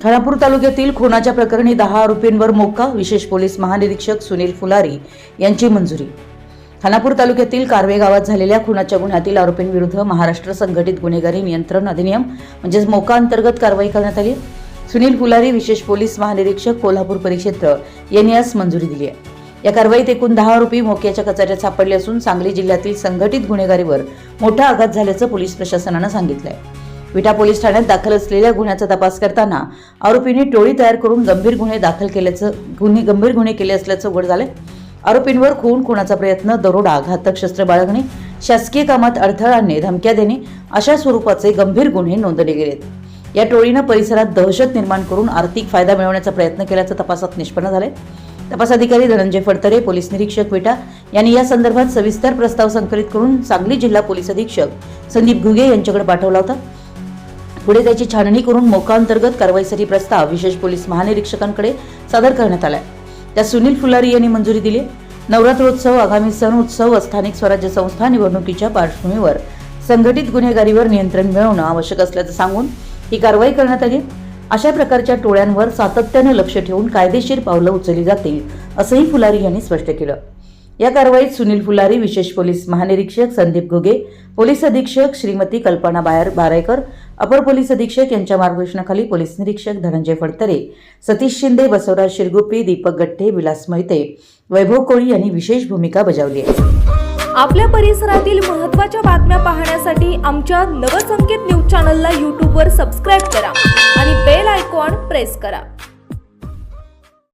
खानापूर तालुक्यातील खुनाच्या प्रकरणी दहा आरोपींवर मोक्का विशेष पोलीस महानिरीक्षक सुनील फुलारी यांची मंजुरी. खानापूर तालुक्यातील कारवे गावात झालेल्या खुनाच्या गुन्ह्यातील आरोपींविरुद्ध महाराष्ट्र संघटित गुन्हेगारी नियंत्रण अधिनियम म्हणजेच मोका अंतर्गत कारवाई करण्यात आली. सुनील फुलारी विशेष पोलीस महानिरीक्षक कोल्हापूर परिक्षेत्र यांनी आज मंजुरी दिली आहे. या कारवाईत एकूण दहा आरोपी मोक्याच्या कचाऱ्यात सापडले असून सांगली जिल्ह्यातील संघटित गुन्हेगारीवर मोठा आघात झाल्याचं पोलीस प्रशासनानं सांगितलंय. विटा पोलीस ठाण्यात दाखल असलेल्या गुन्ह्याचा तपास करताना आरोपींनी टोळी तयार करून गंभीर गुन्हे दाखल केल्याचं गुन्हे गंभीर गुन्हे केले असल्याचं उघड झालंय. आरोपींवर खून खुनाचा प्रयत्न दरोडा घातक शस्त्र बाळगणे शासकीय कामात अडथळा आणणे धमक्या देणे अशा स्वरूपाचे गंभीर गुन्हे नोंदले गेलेत या टोळीनं परिसरात दहशत निर्माण करून आर्थिक फायदा मिळवण्याचा प्रयत्न केल्याचं तपासात निष्पन्न झालंय. तपास अधिकारी धनंजय फडतरे पोलीस निरीक्षक विटा यांनी या संदर्भात सविस्तर प्रस्ताव संकलित करून सांगली जिल्हा पोलीस अधीक्षक संदीप घुगे यांच्याकडे पाठवला होता. पुढे त्याची छाननी करून मोकाअंतर्गत कारवाईसाठी प्रस्ताव विशेष पोलीस महानिरीक्षकांकडे सादर करण्यात आलाय. त्या सुनील फुलारी यांनी मंजुरी दिली नवरात्रोत्सव आगामी सण उत्सव स्थानिक स्वराज्य संस्था निवडणुकीच्या पार्श्वभूमीवर संघटित गुन्हेगारीवर नियंत्रण मिळवणं आवश्यक असल्याचं सांगून ही कारवाई करण्यात आली अशा प्रकारच्या टोळ्यांवर सातत्यानं लक्ष ठेवून कायदेशीर पावलं उचलली जातील असंही फुलारी यांनी स्पष्ट केलं. या कारवाईत सुनील फुलारी विशेष पोलीस महानिरीक्षक संदीप घुगे पोलीस अधीक्षक श्रीमती कल्पना बायर बारायकर अपर पोलीस अधीक्षक यांच्या मार्गदर्शनाखाली पोलीस निरीक्षक धनंजय फडतरे सतीश शिंदे बसवराज शिरगुप्पी दीपक गट्टे विलास मोहिते वैभव कोळी यांनी विशेष भूमिका बजावली आहे. आपल्या परिसरातील महत्त्वाच्या बातम्या पाहण्यासाठी आमच्या नवसंकेत न्यूज चॅनलला यूट्यूबवर सबस्क्राईब करा आणि बेल आयकॉन प्रेस करा.